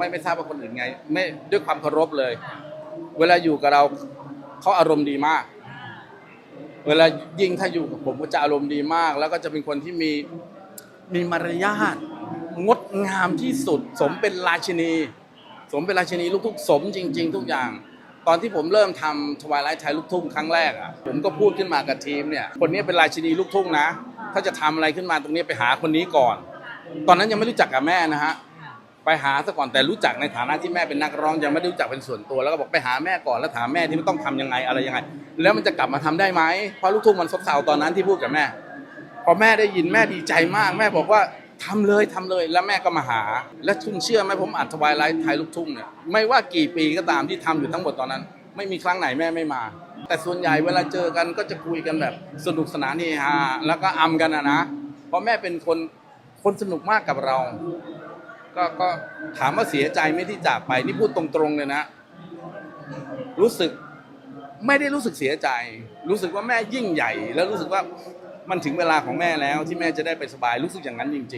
ไม่ไม่ทราบว่าคนอื่นไง ไม่ด้วยความเคารพเลย เวลาอยู่กับเราเขาอารมณ์ดีมาก เวลายิ่งถ้าอยู่กับผมก็จะอารมณ์ดีมาก แล้วก็จะเป็นคนที่มีมีมารยาทงดงามที่สุด สมเป็นราชินี สมเป็นราชินีลูกทุ่งสมจริง ๆ ทุกอย่าง ตอนที่ผมเริ่มทำทวายไลท์ไทยลูกทุ่งครั้งแรกอะผมก็พูดขึ้นมากับทีมเนี่ยคนนี้เป็นราชินีลูกทุ่งนะ ถ้าจะทำอะไรขึ้นมาตรงนี้ไปหาคนนี้ก่อน ตอนนั้นยังไม่รู้จักกับแม่นะฮะ ไปหาซะก่อนแต่รู้จักในฐานะที่แม่เป็นนักร้องยังไม่ได้รู้จักเป็นส่วนตัวแล้วก็บอกไปหาแม่ก่อนแล้วถามแม่ที่มันต้องทำยังไงอะไรยังไง แล้วมันจะกลับมาทำได้ไหมเพราะลูกทุ่งมันซบเซาตอนนั้นที่พูดกับแม่ พอแม่ได้ยินแม่ดีใจมาก แม่บอกว่าทำเลยทำเลยแล้วแม่ก็มาหา และคุณเชื่อไหมผมอัดทวายไลท์ไทยลูกทุ่งเนี่ยไม่ว่ากี่ปีก็ตามที่ทำอยู่ทั้งหมดตอนนั้น ไม่มีครั้งไหนแม่ไม่มา แต่ส่วนใหญ่เวลาเจอกันก็จะคุยกันแบบสนุกสนานนี่ฮาแล้วก็อำกันนะนะเพราะแม่เป็นคนคนสนุกมากกับเรา ก็ก็ถามว่าเสียใจไหมที่จากไปนี่พูดตรงๆเลยนะ รู้สึกไม่ได้รู้สึกเสียใจ รู้สึกว่าแม่ยิ่งใหญ่ แล้วรู้สึกว่ามันถึงเวลาของแม่แล้วที่แม่จะได้ไปสบายรู้สึกอย่างนั้นจริง ๆ